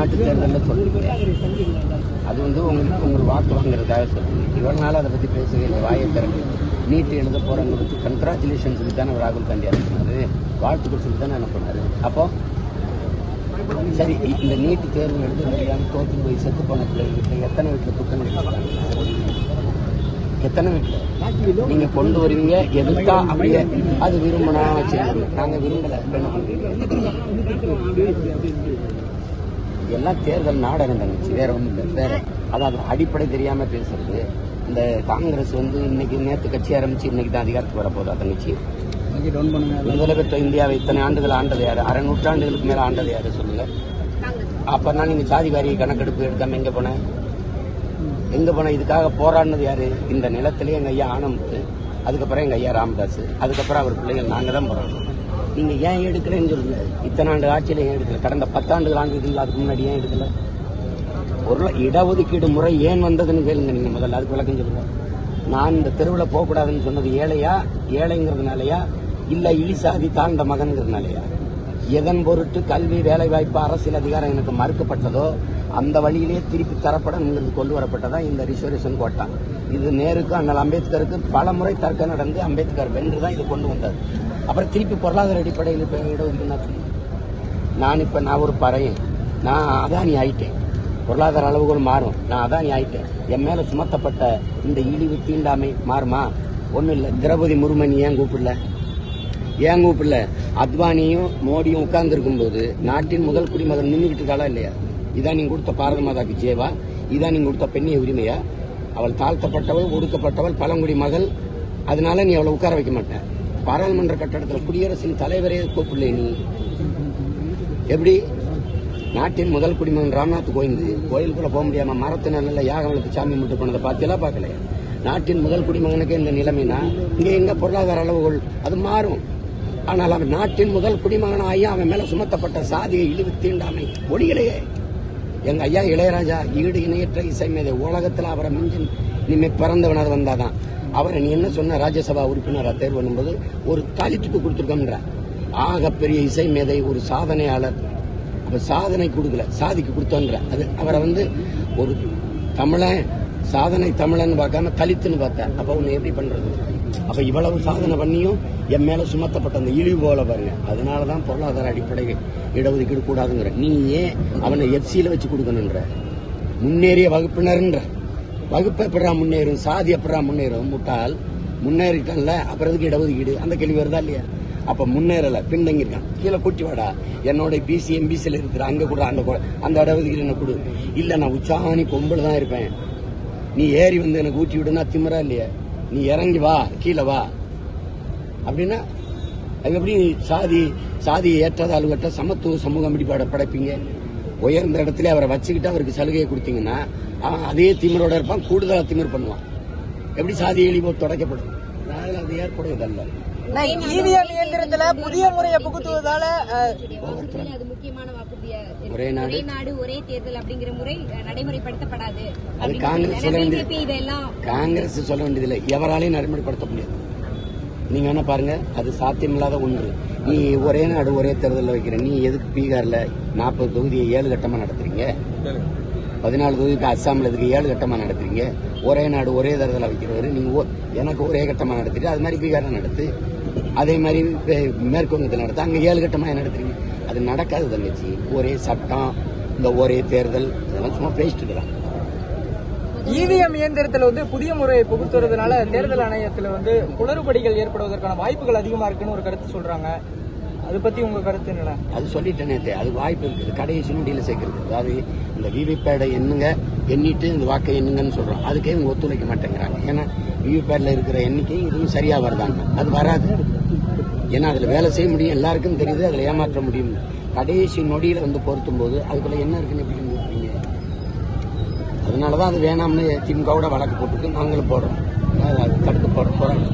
தமிழ்நாட்டு தேர்தலில் சொல்றீங்க அது வந்து உங்களுக்கு உங்கள் வாக்கு வாங்குறதாக சொல்லுங்கள் இவ்வளவு நாள் அதை பற்றி பேசவே இல்லை. வாயை திறந்து. நீட் எழுத போகிறவங்களுக்கு கங்க்ராச்சுலேஷன் சொல்லி தானே ராகுல் காந்தி அனுப்பினாரு. வாழ்த்துக்கள் சொல்லி தானே அனுப்பினாரு. அப்போ சரி இந்த நீட் தேர்வு எழுத முடியாமல் தோற்று போய் செத்து போன பிள்ளைகளுக்கு எத்தனை வீட்டில் துக்கம் எத்தனை வீட்டில்? நீங்க கொண்டு வருவீங்க எதுக்கா அப்படியே அது விரும்பினா வச்சுக்கோங்க. நாங்கள் விரும்பலை. என்ன பண்ணுறீங்க எல்லாம் தேர்தல் நாடகம் தங்கச்சி வேற இல்லை. வேற. அதாவது அடிப்படை தெரியாம பேசுறது. இந்த காங்கிரஸ் வந்து இன்னைக்கு நேத்து கட்சி ஆரம்பிச்சு இன்னைக்கு தான் அதிகாரத்துக்கு வரப்போதா தங்கச்சி பெற்ற இந்தியாவை இத்தனை ஆண்டுகள் ஆண்டது யாரு? அரை நூற்றாண்டுகளுக்கு மேல ஆண்டது யாரு சொல்லுங்க? அப்ப நீங்க சாதி வாரி கணக்கெடுப்பு எடுக்காம எங்க போன? எங்க போன? இதுக்காக போராடினது யாரு? இந்த நிலத்திலே எங்க ஐயா ஆனமுத்து அதுக்கப்புறம் எங்க ஐயா ராமதாஸ் அதுக்கப்புறம் அவர் பிள்ளைகள் நாங்க தான் போராடணும் நீங்க ஏன் எடுக்கிறேன்னு சொல்லுங்க இத்தனை ஆண்டு ஆட்சியில ஏன் எடுக்கல? கடந்த பத்தாண்டுகள் ஆண்டுகள் அதுக்கு முன்னாடி ஏன் எடுக்கல? ஒரு இடஒதுக்கீடு முறை ஏன் வந்ததுன்னு கேளுங்க நீங்க முதல்ல அதுக்கு விளக்கம் சொல்லுங்க. நான் இந்த தெருவில் போகக்கூடாதுன்னு சொன்னது ஏழையா? ஏழைங்கிறதுனாலயா? இல்ல இழிசாதி தாழ்ந்த மகன்கிறதுனாலயா? எதன் பொருட்டு கல்வி வேலைவாய்ப்பு அரசியல் அதிகாரம் எனக்கு மறுக்கப்பட்டதோ அந்த வழியிலேயே திருப்பி தரப்படங்கிறது கொண்டு வரப்பட்டதா இந்த ரிசர்வேஷன் கோட்டா. இது நேருக்கு அண்ணல் அம்பேத்கருக்கு பல முறை தர்க்கம் நடந்து அம்பேத்கர் வென்று தான் இது கொண்டு வந்தார். அப்புறம் திருப்பி பொருளாதார அடிப்படையில் இப்ப இடஒதுக்கீடு நான் இப்ப நான் ஒரு பறையன். நான் அதானி ஆயிட்டேன். பொருளாதார அளவுகள் மாறும். நான் அதானி ஆயிட்டேன். என் மேல சுமத்தப்பட்ட இந்த இழிவு தீண்டாமை மாறுமா? ஒன்றும் இல்ல. திரௌபதி முருமணி ஏன் கூப்பிடல? ஏன் கூப்பிடல? அத்வானியும் மோடியும் உட்கார்ந்து இருக்கும்போது நாட்டின் முதல் குடிமகன் நின்றுகிட்டு இருக்காளா இல்லையா? இதான் நீங்க கொடுத்த பாரத மாதாக்கு ஜேவா இதான் நீங்க கொடுத்த பெண்ணிய உரிமையா? அவள் தாழ்த்தப்பட்டவள் ஒடுக்கப்பட்டவள் பழங்குடி மகள். அதனால நீ அவளை உட்கார வைக்க மாட்டேன் பாராளுமன்ற கட்டடத்தில் குடியரசின் தலைவரே கூப்பிடல நீ. எப்படி? நாட்டின் முதல் குடிமகன் ராம்நாத் கோயிந்து கோயிலுக்குள்ள போக முடியாம மரத்து நல்ல யாகம் வளர்த்து சாமி முட்டு போனதை பார்த்தியெல்லாம் பார்க்கல நாட்டின் முதல் குடிமகனுக்கு இந்த நிலைமைனா இங்க எங்க பொருளாதார அளவுகள் அது மாறும். ஆனால் அவன் நாட்டின் முதல் குடிமகன் ஆகி அவன் மேல சுமத்தப்பட்ட சாதியை இழிவு தீண்டாமை. ஒளியிலேயே எங்க ஐயா இளையராஜா ஈடு இணையற்ற இசை மேதை. உலகத்தில் அவரை மிஞ்சின் இனிமே பிறந்தவனர் வந்தாதான். அவரை நீ என்ன சொன்ன? ராஜ்யசபா உறுப்பினராக தேர்வு பண்ணும்போது ஒரு தாலித்துக்கு கொடுத்துருக்கோம்ன்ற. ஆகப்பெரிய இசை மேதை ஒரு சாதனையாளர். அப்ப சாதனை கொடுக்கல சாதிக்கு கொடுத்தோன்ற. அது அவரை வந்து ஒரு தமிழன் சாதனை தமிழன் பார்க்காம தலித்துன்னு பார்த்தேன். அப்ப உன்னை எப்படி பண்றது? அப்ப இவ்வளவு சாதனை பண்ணியும் என் மேல சுமத்தப்பட்ட அந்த இழிவு போல பாருங்க. அதனாலதான் பொருளாதார அடிப்படை இடஒதுக்கீடு கூடாதுங்கிற. நீ ஏன் அவனை எஃப்சியில வச்சு கொடுக்கணுன்ற முன்னேறிய வகுப்பினர்ன்ற. வகுப்பு எப்படா முன்னேறும்? சாதி எப்படா முன்னேறும்? முட்டாள். முன்னேறிட்டான்ல அப்புறம் எதுக்கு இடஒதுக்கீடு. அந்த கேள்வி வருதா இல்லையா? அப்ப முன்னேறல. பின்தங்கி இருக்கான். கீழே கூட்டி வாடா. என்னோட பிசி எம்பிசியில் இருக்கிற அங்க கூட அந்த அந்த இடஒதுக்கீடு என்ன கொடு? இல்ல நான் உச்சாணி கொம்புல தான் இருப்பேன். நீ ஏறி வந்து எனக்கு ஊட்டி விடுனா திமிரா இல்லையா? நீ இறங்கி வா கீழே வா. அப்படின்னா அது எப்படி சாதி சாதி ஏற்றாத ஆளுகிட்ட சமத்துவ சமூகம் இப்படி படைப்பீங்க? உயர்ந்த இடத்துல அவரை வச்சுக்கிட்டு அவருக்கு சலுகையை கொடுத்தீங்கன்னா அதே திமிரோட இருப்பான் கூடுதலாக திமிர் பண்ணுவான். எப்படி சாதி இழிவு தொடக்கப்படும். அது இவிஎம் இயந்திரத்துல புதிய முறையை புகுத்துவதால. ஒரே நாடு. ஒரே தேர்தல் அப்படிங்கிற முறை நடைமுறைப்படுத்தப்படாது அது காங்கிரஸ் சொல்ல. வேண்டியது காங்கிரஸ் சொல்ல வேண்டியதில்லை எவராலையும் நடைமுறைப்படுத்த முடியாது நீங்க என்ன பாருங்க அது சாத்தியமில்லாத ஒன்று நீ ஒரே நாடு ஒரே தேர்தலில் வைக்கிற நீ எதுக்கு பீகார்ல நாற்பது தொகுதியை ஏழு கட்டமா நடத்துறீங்க பதினாலு தொகுதிக்கு அஸ்ஸாமில் இதுக்கு ஏழு கட்டமாக நடத்துறீங்க? ஒரே நாடு ஒரே தரத்தில் வைக்கிறவர். நீங்கள் எனக்கு ஒரே கட்டமாக நடத்திட்டு அது மாதிரி பீகாரில் நடத்து அதே மாதிரி மேற்குவங்கத்தில் நடத்த அங்கே நடத்து ஏழு கட்டமாக நடத்துறீங்க. அது நடக்காது தங்கச்சி. ஒரே சட்டம் இந்த ஒரே தேர்தல் இதெல்லாம் சும்மா பேசிட்டு இருக்கிறாங்க இவிஎம் இயந்திரத்தில் வந்து புதிய முறையை புகுத்துறதுனால தேர்தல் ஆணையத்தில் வந்து குளறுபடிகள் ஏற்படுவதற்கான வாய்ப்புகள் அதிகமாக இருக்குன்னு ஒரு கருத்து சொல்றாங்க. அதை பத்தி உங்க கருத்து என்ன அது சொல்லிட்டேனே அது வாய்ப்பு இருக்குது கடைசி நொடியில் சேர்க்கறது. அதாவது இந்த விவிபேடை எண்ணுங்க எண்ணிட்டு இந்த வாக்கை எண்ணுங்கன்னு சொல்றோம். அதுக்கே இவங்க ஒத்துழைக்க மாட்டேங்கிறாங்க. ஏன்னா விவிபேட்ல இருக்கிற எண்ணிக்கை இதுவும் சரியா வருதாங்க அது வராது. ஏன்னா அதுல வேலை செய்ய முடியும். எல்லாருக்கும் தெரியுது. அதுல ஏமாற்ற முடியும். கடைசி நொடியில வந்து பொருத்தும் போது அதுக்குள்ள என்ன இருக்குன்னு எப்படி கண்டுபிடிப்பீங்க? அதனாலதான் அது வேணாம்னு திமுகவோட வழக்கு போட்டுட்டு நாங்களும் போடுறோம். அது தடுக்க போற போறாங்க